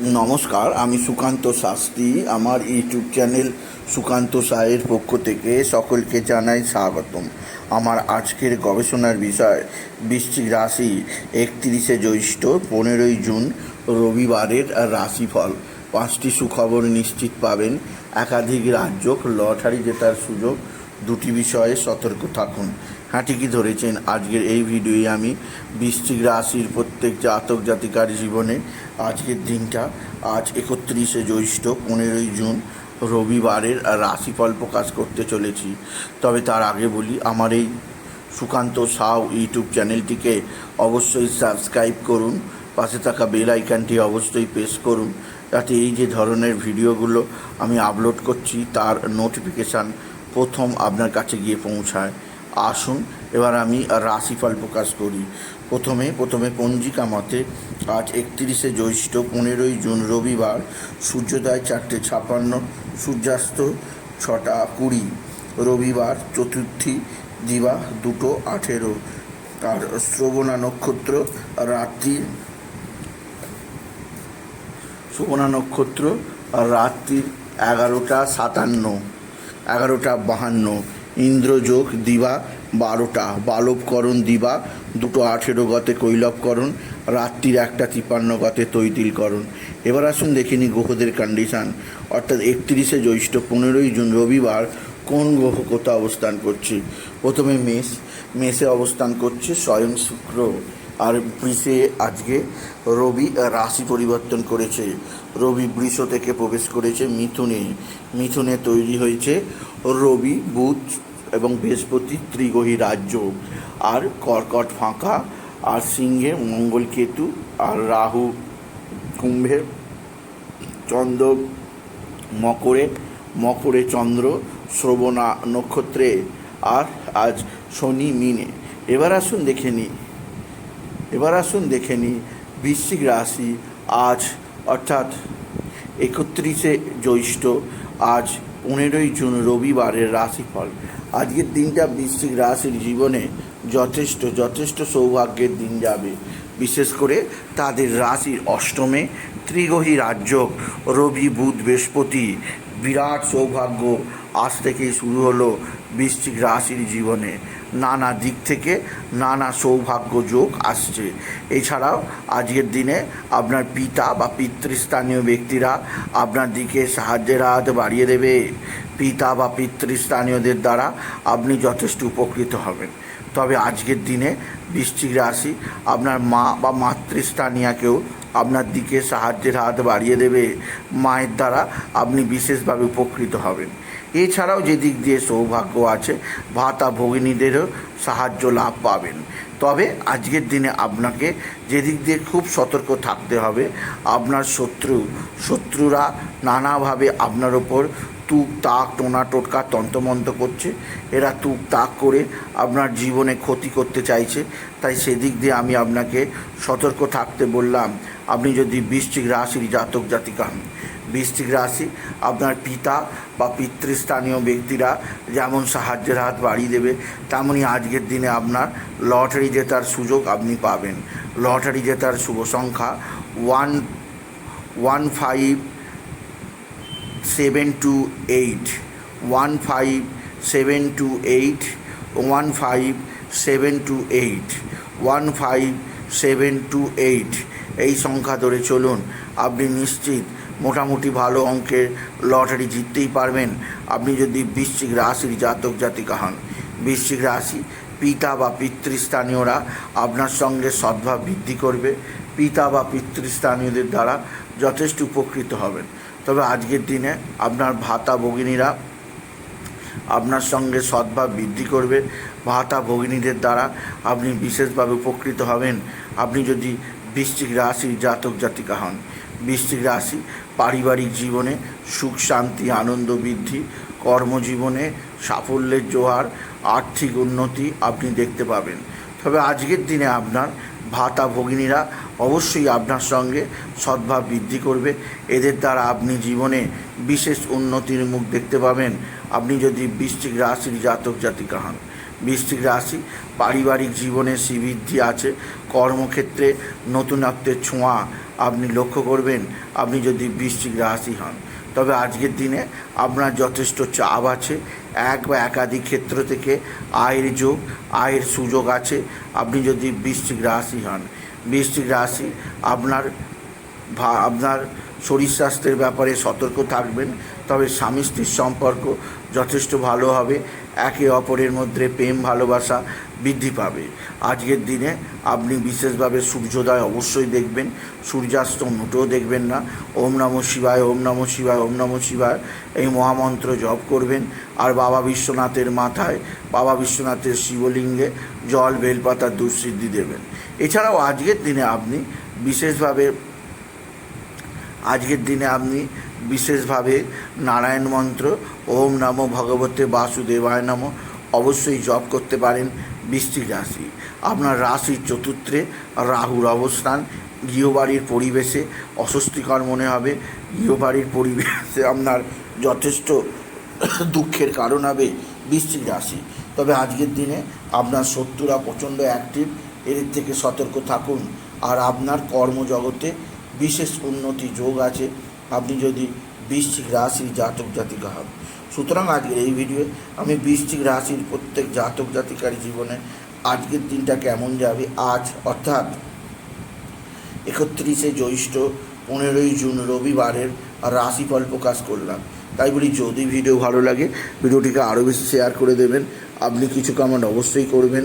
নমস্কার, আমি সুকান্ত শাস্ত্রী। আমার ইউটিউব চ্যানেল সুকান্ত সায়ের পক্ষ থেকে সকলকে জানাই স্বাগতম। আমার আজকের গবেষণার বিষয়, বৃশ্চিক রাশি একত্রিশে জ্যৈষ্ঠ, পনেরোই জুন, রবিবারের রাশিফল। পাঁচটি সুখবর নিশ্চিত পাবেন। একাধিক রাজ্য লটারি জেতার সুযোগ। দুটি বিষয়ে সতর্ক থাকুন। হ্যাঁ ঠিকই ধরেছেন? আজকের এই ভিডিওয়ে আমি বৃশ্চিক রাশির প্রত্যেক জাতক জাতিকার জীবনে আজকের দিনটা, আজ একত্রিশে জ্যৈষ্ঠ পনেরোই জুন রবিবারের রাশিফল প্রকাশ করতে চলেছি। তবে তার আগে বলি, আমার এই সুকান্ত সাউ ইউটিউব চ্যানেলটিকে অবশ্যই সাবস্ক্রাইব করুন, পাশে থাকা বেল আইকনটি অবশ্যই প্রেস করুন, যাতে এই যে ধরনের ভিডিওগুলো আমি আপলোড করছি, তার নোটিফিকেশান প্রথম আপনার কাছে গিয়ে পৌঁছায়। আসুন, এবার আমি রাশিফল প্রকাশ করি। প্রথমে প্রথমে পঞ্জিকা মতে আজ একত্রিশে জ্যৈষ্ঠ পনেরোই জুন রবিবার, সূর্যোদয় চারটে ছাপান্ন, সূর্যাস্ত ছটা কুড়ি, রবিবার চতুর্থী দিবা দুটো আঠেরো। আর শ্রবণা নক্ষত্র রাত্রি শ্রবণা নক্ষত্র রাত্রি এগারোটা সাতান্ন, এগারোটা বাহান্ন। ইন্দ্রযোগ দিবা বারোটা। বালবকরণ দিবা, দুটো আঠেরো গতে কৈলবকরণ, রাত্রির একটা তিপান্ন গতে তৈতিলকরণ। এবার আসুন দেখে নিই গ্রহদের কন্ডিশান অর্থাৎ একত্রিশে জ্যৈষ্ঠ পনেরোই জুন রবিবার কোন গ্রহ কোথা অবস্থান করছে? প্রথমে মেষ। মেষে অবস্থান করছে স্বয়ং শুক্র। আর বৃষে আজকে রবি রাশি পরিবর্তন করেছে। রবি বৃষ থেকে প্রবেশ করেছে মিথুনে। মিথুনে তৈরি হয়েছে রবি, বুধ এবং বৃহস্পতি ত্রিগ্রহী রাজ্য। আর কর্কট ফাঁকা, আর সিংহে মঙ্গল কেতু, আর রাহু কুম্ভে চন্দ্র মকরে মকরে চন্দ্র, শ্রবণা নক্ষত্রে, আর আজ শনি মিনে। এবার আসুন দেখে নিই এবার আসুন দেখে নিই বৃশ্চিক রাশি আজ, অর্থাৎ একত্রিশে জ্যৈষ্ঠ, আজ পনেরোই জুন রবিবারের রাশিফল। আজকের দিনটা বৃশ্চিক রাশির জীবনে যথেষ্ট যথেষ্ট সৌভাগ্যের দিন যাবে। বিশেষ করে তাদের রাশির অষ্টমে ত্রিগ্রহী রাজ্য, রবি, বুধ, বৃহস্পতি, বিরাট সৌভাগ্য আজ থেকেই শুরু হলো বৃশ্চিক রাশির জীবনে। নানা দিক থেকে নানা সৌভাগ্য যোগ আসছে। এছাড়াও আজকের দিনে আপনার পিতা বা পিতৃস্থানীয় ব্যক্তিরা আপনার দিকে সাহায্যের হাত বাড়িয়ে দেবে। পিতা বা পিতৃস্থানীয়দের দ্বারা আপনি যথেষ্ট উপকৃত হবেন। তবে আজকের দিনে বৃশ্চিক রাশি আপনার মা বা মাতৃস্থানীয়াকেও আপনার দিকে সাহায্যের হাত বাড়িয়ে দেবে। মায়ের দ্বারা আপনি বিশেষভাবে উপকৃত হবেন। এছাড়াও যে দিক দিয়ে সৌভাগ্য আছে, ভাতা ভগিনীদেরও সাহায্য লাভ পাবেন। তবে আজকের দিনে আপনাকে যে দিক দিয়ে খুব সতর্ক থাকতে হবে, আপনার শত্রু, শত্রুরা নানাভাবে আপনার ওপর তুক তাক, টোনা টোটকা তন্তমন্ত করছে। এরা তুক তাক করে আপনার জীবনে ক্ষতি করতে চাইছে। তাই সেদিক দিয়ে আমি আপনাকে সতর্ক থাকতে বললাম, আপনি যদি বৃশ্চিক রাশির জাতক জাতিকা হন বৃশ্চিক রাশি, আপনার পিতা বা পিতৃস্থানীয় ব্যক্তিরা যেমন সাহায্যের হাত বাড়িয়ে দেবে তেমনই আজকের দিনে আপনার লটারি জেতার সুযোগ আপনি পাবেন। লটারি জেতার শুভ সংখ্যা one one five seven two eight, one five seven two eight, one five seven two eight, one five seven two eight, এই সংখ্যা ধরে চলুন। আপনি নিশ্চিত মোটামুটি ভালো অঙ্কের লটারি জিততেই পারবেন। আপনি যদি বৃশ্চিক রাশির জাতক জাতিকা হন, বৃশ্চিক রাশি পিতা বা পিতৃস্থানীয়রা আপনার সঙ্গে সদ্ভাব বৃদ্ধি করবে। পিতা বা পিতৃস্থানীয়দের দ্বারা যথেষ্ট উপকৃত হবেন। তবে আজকের দিনে আপনার ভাতা ভগিনীরা আপনার সঙ্গে সদ্ভাব বৃদ্ধি করবে। ভাতা ভগিনীদের দ্বারা আপনি বিশেষভাবে উপকৃত হবেন। আপনি যদি বৃশ্চিক রাশির জাতক জাতিকা হন বৃশ্চিক রাশি, পারিবারিক জীবনে সুখ, শান্তি, আনন্দ, বৃদ্ধি, কর্মজীবনে সাফল্যের জোয়ার আর্থিক উন্নতি আপনি দেখতে পাবেন। তবে আজকের দিনে আপনার ভাতা ভগিনীরা অবশ্যই আপনার সঙ্গে সদ্ভাব বৃদ্ধি করবে। এদের দ্বারা আপনি জীবনে বিশেষ উন্নতির মুখ দেখতে পাবেন। আপনি যদি বৃশ্চিক রাশির জাতক জাতিকা হন বৃশ্চিক রাশি, পারিবারিক জীবনে শ্রীবৃদ্ধি আছে, কর্মক্ষেত্রে নতুনত্বের ছোঁয়া আপনি লক্ষ্য করবেন, আপনি যদি বৃশ্চিক রাশি হন। তবে আজকের দিনে আপনার যথেষ্ট চাপ আছে, এক বা একাধিক ক্ষেত্র থেকে আয়ের যোগ, আয়ের সুযোগ আছে, আপনি যদি বৃশ্চিক রাশি হন। বৃষ্টিক রাশি আপনার আপনার শরীর স্বাস্থ্যের ব্যাপারে সতর্ক থাকবেন, তবে স্বামী স্ত্রীর সম্পর্ক যথেষ্ট ভালো হবে, একে অপরের মধ্যে প্রেম, ভালোবাসা বৃদ্ধি পাবে। আজকের দিনে আপনি বিশেষভাবে সূর্যোদয় অবশ্যই দেখবেন, সূর্যাস্ত মোটেও দেখবেন না, ওম নম শিবায়, ওম নম শিবায়, ওম নম শিবায় এই মহামন্ত্র জপ করবেন। আর বাবা বিশ্বনাথের মাথায়, বাবা বিশ্বনাথের শিবলিঙ্গে জল বেলপাতার দুঃসিদ্ধি দেবেন। এছাড়াও আজকের দিনে আপনি বিশেষভাবে আজকের দিনে আপনি বিশেষভাবে নারায়ণ মন্ত্র, ওম নমো ভগবতে বাসুদেবায় নম, অবশ্যই জপ করতে পারেন বৃষ্টিক রাশি। আপনার রাশির চতুর্থে রাহুর অবস্থান, গৃহবাড়ির পরিবেশে অস্বস্তিকর মনে হবে, গৃহবাড়ির পরিবেশে আপনার যথেষ্ট দুঃখের কারণ হবে বৃশ্চিক রাশি। তবে আজকের দিনে আপনার শত্রুরা প্রচণ্ড অ্যাক্টিভ এর থেকে সতর্ক থাকুন। আর আপনার কর্মজগতে বিশেষ উন্নতি যোগ আছে। আপনি যদি বৃশ্চিক রাশির জাতক জাতিকা হন। সুতরাং আজকের এই ভিডিও আমি বৃশ্চিক রাশির প্রত্যেক জাতক জাতিকার জীবনে আজকের দিনটা কেমন যাবে? আজ অর্থাৎ একত্রিশে জ্যৈষ্ঠ পনেরোই জুন রবিবারের রাশিফল প্রকাশ করলাম। তাই বলি, যদি ভিডিও ভালো লাগে, ভিডিওটিকে আরও বেশি শেয়ার করে দেবেন। আপনি কিছু কমেন্ট অবশ্যই করবেন।